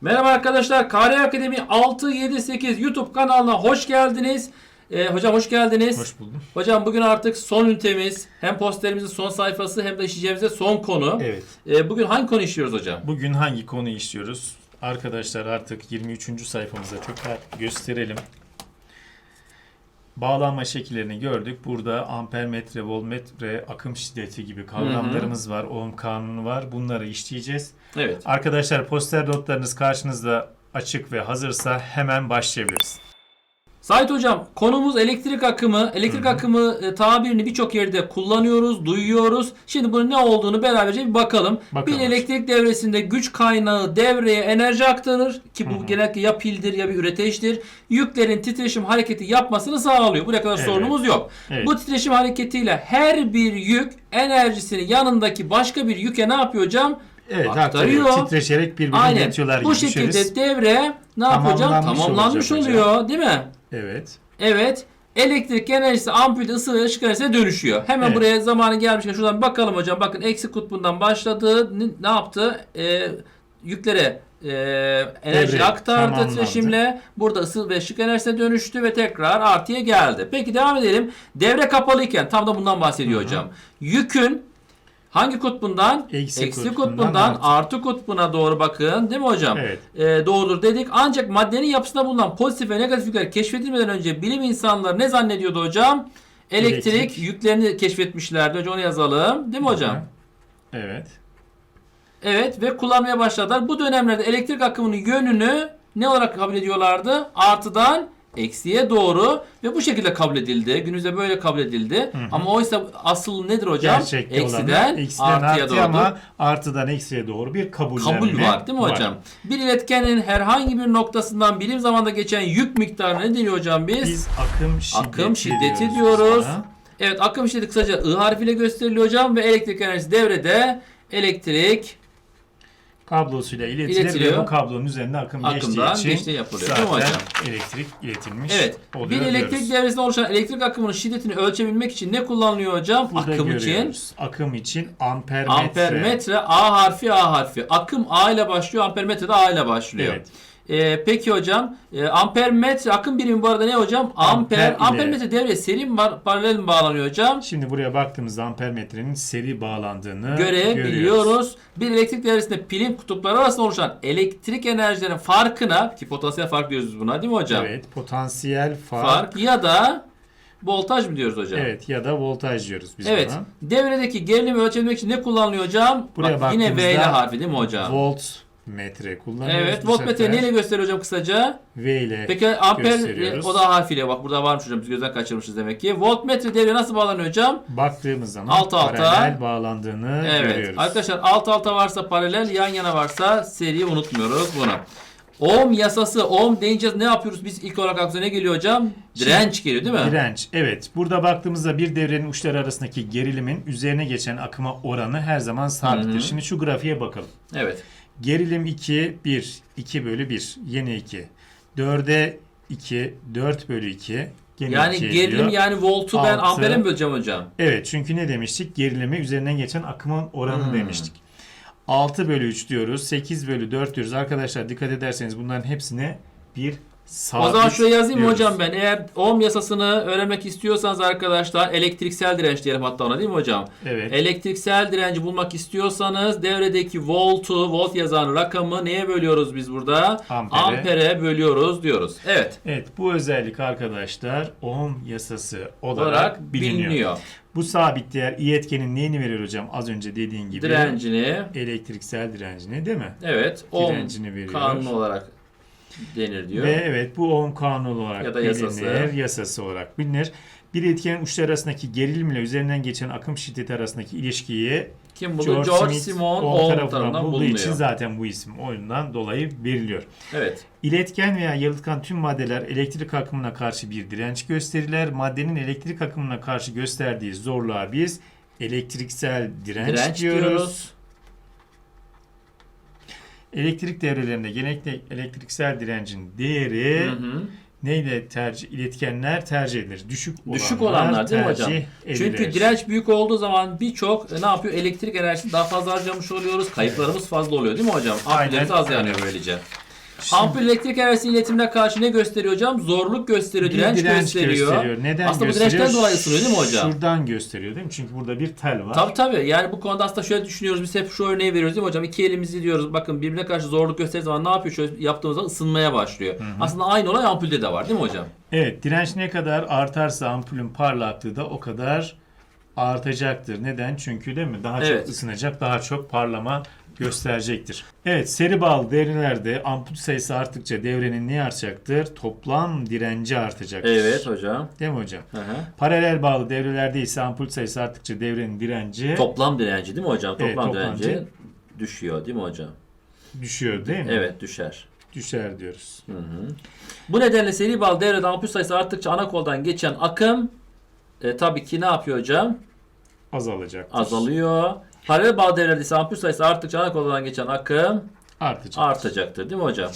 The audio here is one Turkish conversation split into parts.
Merhaba arkadaşlar. KR Akademi 678 YouTube kanalına hoş geldiniz. Ee, hocam hoş geldiniz. Hoş buldum. Hocam bugün artık son ünitemiz. Hem posterimizin son sayfası hem de işleyeceğimiz son konu. Evet. Ee, bugün hangi konu işliyoruz hocam? Bugün hangi konuyu işliyoruz? Arkadaşlar artık 23. sayfamıza tekrar gösterelim. Bağlanma şekillerini gördük. Burada ampermetre, voltmetre, akım şiddeti gibi kavramlarımız var. Ohm kanunu var. Bunları işleyeceğiz. Evet. Arkadaşlar poster notlarınız karşınızda açık ve hazırsa hemen başlayabiliriz. Sait hocam konumuz elektrik akımı. Elektrik akımı e, tabirini birçok yerde kullanıyoruz, duyuyoruz. Şimdi bunun ne olduğunu beraberce bir bakalım. Bakalım. Bir elektrik devresinde güç kaynağı devreye enerji aktarır ki bu genellikle ya pildir ya bir üreteçtir. Yüklerin titreşim hareketi yapmasını sağlıyor. Buraya kadar Evet. sorunumuz yok. Evet. Bu titreşim hareketiyle her bir yük enerjisini yanındaki başka bir yüke ne yapıyor hocam? Evet, Aktarıyor. aktarıyor. Titreşerek birbirini Aynen. iletiyorlar Bu şekilde devre ne yapıyor hocam? Tamamlanmış Tamamlanmış olacak oluyor, değil mi? Evet. Evet. Elektrik enerjisi ampulde ısı ve ışık enerjisine dönüşüyor. Hemen Evet. buraya zamanı gelmişken şuradan bakalım hocam. Bakın eksi kutbundan başladı. Ne, ne yaptı? Ee, yüklere e, enerji Devre aktardı titreşimle. Burada ısı ve ışık enerjisine dönüştü ve tekrar artıya geldi. Peki devam edelim. Devre kapalıyken tam da bundan bahsediyor hocam. Yükün hangi kutbundan? Eksi kutbundan, kutbundan artı. artı. kutbuna doğru bakın. Değil mi hocam? Evet. e, doğrudur dedik. Ancak maddenin yapısında bulunan pozitif ve negatif yükler keşfedilmeden önce bilim insanları ne zannediyordu hocam? Elektrik, Elektrik. yüklerini keşfetmişlerdi. Önce onu yazalım. Değil mi hocam? Evet. Evet ve kullanmaya başladılar. Bu dönemlerde elektrik akımının yönünü ne olarak kabul ediyorlardı? Artıdan eksiye doğru ve bu şekilde kabul edildi. Günümüzde böyle kabul edildi. Ama oysa asıl nedir hocam? Gerçekte eksiden, eksiden artıya artıya doğru. ama artıdan eksiye doğru bir kabullenme kabul var değil mi hocam? Bir iletkenin herhangi bir noktasından birim zamanda geçen yük miktarı ne deniyor hocam biz? Biz akım şiddeti, akım şiddeti diyoruz. diyoruz. Evet akım şiddeti kısaca I harfiyle gösteriliyor hocam ve elektrik enerjisi devrede elektrik Kablosuyla iletilir İletiliyor. ve bu kablonun üzerinde akım Akımdan geçtiği için geçtiği yapılıyor, zaten değil mi hocam? elektrik iletilmiş Evet. oluyor Bir elektrik diyoruz. devresinde oluşan elektrik akımının şiddetini ölçebilmek için ne kullanılıyor hocam? Burada akım için görüyoruz. Akım için ampermetre. ampermetre A harfi A harfi. Akım A ile başlıyor, ampermetre de A ile başlıyor. Evet. Ee, peki hocam e, ampermetre akım birimi bu arada ne hocam? Amper. Amper ile. Ampermetre devreye seri mi var, paralel mi bağlanıyor hocam? Şimdi buraya baktığımızda ampermetrenin seri bağlandığını görebiliyoruz. görüyoruz. Bir elektrik devresinde pilin kutupları arasında oluşan elektrik enerjilerinin farkına ki potansiyel fark diyoruz biz buna değil mi hocam? Evet. Potansiyel fark. Fark ya da voltaj mı diyoruz hocam? Evet ya da voltaj diyoruz biz Evet. buna. Devredeki gerilimi ölçebilmek için ne kullanılıyor hocam? Buraya Bak, yine V ile baktığımızda harfi değil mi hocam? Voltmetre kullanıyoruz. evet. bu Voltmetre sefer. neyle gösteriyor hocam kısaca? V ile Peki amper e, o da harfiyle bak burada varmış hocam biz gözden kaçırmışız demek ki. Voltmetre devreye nasıl bağlanıyor hocam? baktığımız zaman Alt alta. paralel bağlandığını Evet. görüyoruz. Arkadaşlar alt alta varsa paralel, yan yana varsa seri unutmuyoruz bunu. Ohm yasası, ohm deyince ne yapıyoruz? Biz ilk olarak aklımıza ne geliyor hocam? Direnç geliyor değil mi? Direnç. Evet. Burada baktığımızda bir devrenin uçları arasındaki gerilimin üzerine geçen akıma oranı her zaman sabittir. Hı hı. Şimdi şu grafiğe bakalım. Evet. Gerilim 2, 1. 2 bölü 1. Yine 2. 4'e 2, 4 bölü 2. Gene Yani 2 gerilim ediyor. yani voltu ben Altı. ampere mi böleceğim hocam? Evet çünkü ne demiştik? Gerilimi üzerinden geçen akımın oranı Hmm. demiştik. 6 bölü 3 diyoruz. 8 bölü 4 diyoruz. Arkadaşlar dikkat ederseniz bunların hepsine bir sabit o zaman şuraya yazayım mı diyoruz. hocam ben? Eğer ohm yasasını öğrenmek istiyorsanız arkadaşlar elektriksel direnç diyelim hatta ona değil mi hocam? Evet. Elektriksel direnci bulmak istiyorsanız devredeki voltu, volt yazan rakamı neye bölüyoruz biz burada? Ampere. Ampere bölüyoruz diyoruz. Evet. Evet bu özellik arkadaşlar ohm yasası olarak, Olarak biliniyor. biliniyor. Bu sabit değer i etkenin neyini veriyor hocam? Az önce dediğin gibi Direncini elektriksel direncini değil mi? evet ohm Direncini veriyor. kanunu olarak denir diyor. Ve evet bu ohm kanunu olarak Ya da bilinir, yasası. yasası olarak bilinir. Bir etkenin uçları arasındaki gerilimle üzerinden geçen akım şiddeti arasındaki ilişkiyi Kim buldu? George, George, Simon Ohm tarafından tarafından bulduğu bulunuyor. için zaten bu isim oyundan dolayı veriliyor. Evet. İletken veya yalıtkan tüm maddeler elektrik akımına karşı bir direnç gösterirler. Maddenin elektrik akımına karşı gösterdiği zorluğa biz elektriksel direnç, Direnç diyoruz. diyoruz. Elektrik devrelerinde genellikle elektriksel direncin değeri Hı hı. neyle tercih iletkenler tercih edilir? Düşük olanlar, Düşük olanlar değil mi hocam? tercih edilir. Çünkü direnç büyük olduğu zaman birçok e, ne yapıyor? Elektrik enerjisini daha fazla harcamış oluyoruz. Kayıplarımız fazla oluyor değil mi hocam? Aynen. Amperlerimiz az yanıyor böylece. Ampul elektrik enerjisi iletimine karşı ne gösteriyor hocam? Zorluk gösteriyor, Bir direnç, gösteriyor. gösteriyor. Neden Aslında bu gösteriyor? dirençten dolayı ısınıyor değil mi hocam? Şuradan gösteriyor değil mi? Çünkü burada bir tel var. Tabii tabii. Yani bu konuda aslında şöyle düşünüyoruz. Biz hep şu örneği veriyoruz değil mi hocam? İki elimizi diyoruz. Bakın birbirine karşı zorluk gösterdiği zaman ne yapıyor? Şöyle yaptığımızda ısınmaya başlıyor. Aslında aynı olay ampulde de var değil mi hocam? Evet, direnç ne kadar artarsa ampulün parlaklığı da o kadar artacaktır. Neden? Çünkü değil mi? Daha Evet. çok ısınacak, daha çok parlama gösterecektir. Evet, seri bağlı devrelerde ampul sayısı arttıkça devrenin ne artacaktır? Toplam direnci artacaktır. Evet hocam. Değil mi hocam? Hı hı. Paralel bağlı devrelerde ise ampul sayısı arttıkça devrenin direnci Toplam direnci değil mi hocam? Toplam Evet, toplam direnci direnci. düşüyor değil mi hocam? düşüyor değil mi? Evet düşer. Düşer diyoruz. Hı hı. Bu nedenle seri bağlı devrede ampul sayısı arttıkça ana koldan geçen akım e, tabii ki ne yapıyor hocam? Azalacaktır. Azalıyor. Paralel bağlı devrede ise ampul sayısı arttıkça ana koldan geçen akım Artacak. artacaktır değil mi hocam?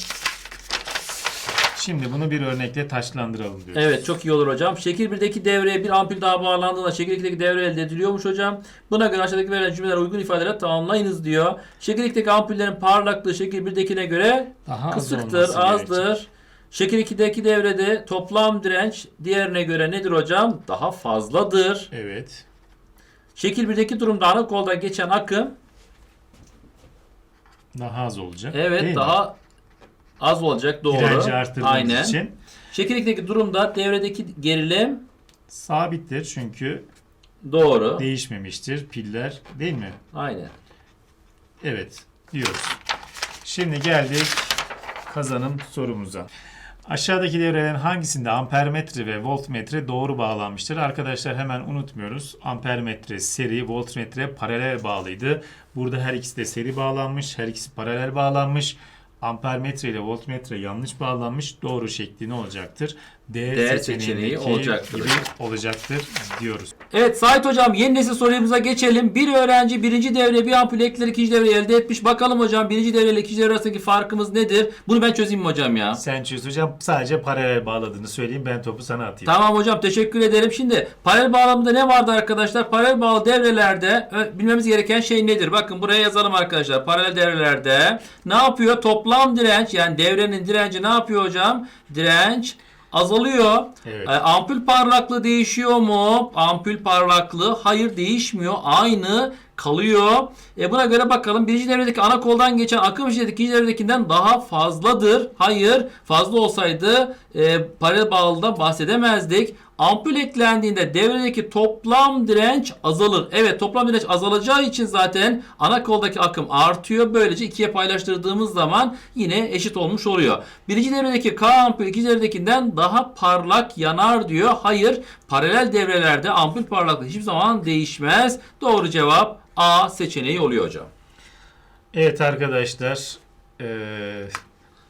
Şimdi bunu bir örnekle taşlandıralım diyoruz. Evet çok iyi olur hocam. Şekil 1'deki devreye bir ampul daha bağlandığında şekil 2'deki devre elde ediliyormuş hocam. Buna göre aşağıdaki verilen cümleler uygun ifadeler tamamlayınız diyor. Şekil 2'deki ampullerin parlaklığı şekil 1'dekine göre Daha kısıktır, azdır. gerekecek. Şekil 2'deki devrede toplam direnç diğerine göre nedir hocam? Daha fazladır. Evet. Şekil 1'deki durumda ana koldan geçen akım Daha az olacak. evet değil mi? daha az olacak doğru. Direnci arttırdığımız Aynen. için Şekil 2'deki durumda devredeki gerilim sabittir çünkü doğru. değişmemiştir piller değil mi? Aynen. Evet diyoruz. Şimdi geldik kazanım sorumuza. Aşağıdaki devrelerin hangisinde ampermetre ve voltmetre doğru bağlanmıştır? Arkadaşlar hemen unutmuyoruz. Ampermetre seri, voltmetre paralel bağlıydı. Burada her ikisi de seri bağlanmış, her ikisi paralel bağlanmış. Ampermetre ile voltmetre yanlış bağlanmış. Doğru şekli ne olacaktır? D, D seçeneği olacaktır. gibi olacaktır diyoruz. Evet Sait hocam yeni nesil sorumuza geçelim. Bir öğrenci birinci devreye bir ampul ekler ikinci devreyi elde etmiş. Bakalım hocam birinci devre ile ikinci devre arasındaki farkımız nedir? Bunu ben çözeyim mi hocam ya? Sen çöz hocam. Sadece paralel bağladığını söyleyeyim. Ben topu sana atayım. Tamam hocam teşekkür ederim. Şimdi paralel bağlamında ne vardı arkadaşlar? Paralel bağlı devrelerde bilmemiz gereken şey nedir? Bakın buraya yazalım arkadaşlar. Paralel devrelerde ne yapıyor? Toplam direnç yani devrenin direnci ne yapıyor hocam? Direnç azalıyor. Evet. E, ampul parlaklığı değişiyor mu? Ampul parlaklığı hayır değişmiyor. Aynı kalıyor. E buna göre bakalım birinci devredeki ana koldan geçen akım şiddeti ikinci devredekinden daha fazladır. Hayır fazla olsaydı e, paralel bağlıda bahsedemezdik. Ampul eklendiğinde devredeki toplam direnç azalır. Evet toplam direnç azalacağı için zaten ana koldaki akım artıyor. Böylece ikiye paylaştırdığımız zaman yine eşit olmuş oluyor. Birinci devredeki K ampul ikinci devredekinden daha parlak yanar diyor. Hayır paralel devrelerde ampul parlaklığı hiçbir zaman değişmez. Doğru cevap A seçeneği oluyor hocam. Evet arkadaşlar. eee,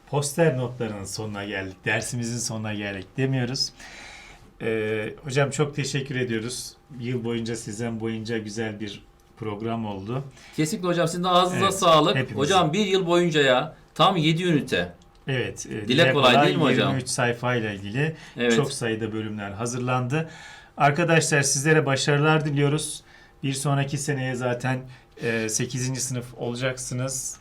poster notlarının sonuna geldik. Dersimizin sonuna geldik demiyoruz. Eee, hocam çok teşekkür ediyoruz. Yıl boyunca sizden boyunca güzel bir program oldu. Kesinlikle hocam sizin de ağzınıza Evet, sağlık. hepimizin. Hocam bir yıl boyunca ya tam 7 ünite. Evet. e, Dile kolay değil mi hocam? 23 sayfayla ilgili Evet. çok sayıda bölümler hazırlandı. Arkadaşlar sizlere başarılar diliyoruz. Bir sonraki seneye zaten e, 8. sınıf olacaksınız.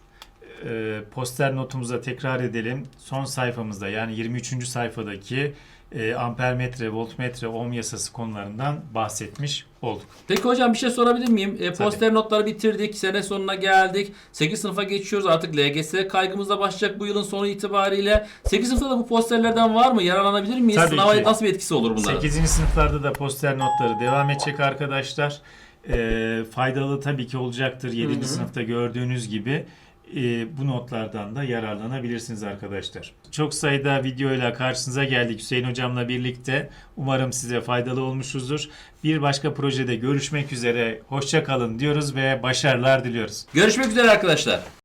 E, poster notumuza tekrar edelim. Son sayfamızda yani 23. sayfadaki e, ampermetre, voltmetre, ohm yasası konularından bahsetmiş olduk. Peki hocam bir şey sorabilir miyim? E, poster notları bitirdik. Sene sonuna geldik. 8 sınıfa geçiyoruz. Artık LGS kaygımız da başlayacak bu yılın sonu itibariyle. 8 sınıfta da bu posterlerden var mı? Yararlanabilir miyiz? Tabii Sınava ki. nasıl bir etkisi olur bunların? 8. sınıflarda da poster notları devam edecek arkadaşlar. Ee, faydalı tabii ki olacaktır 7. Hı hı. sınıfta gördüğünüz gibi. Ee, bu notlardan da yararlanabilirsiniz arkadaşlar. Çok sayıda videoyla karşınıza geldik Hüseyin hocamla birlikte. Umarım size faydalı olmuşuzdur. Bir başka projede görüşmek üzere. Hoşça kalın diyoruz ve başarılar diliyoruz. Görüşmek üzere arkadaşlar.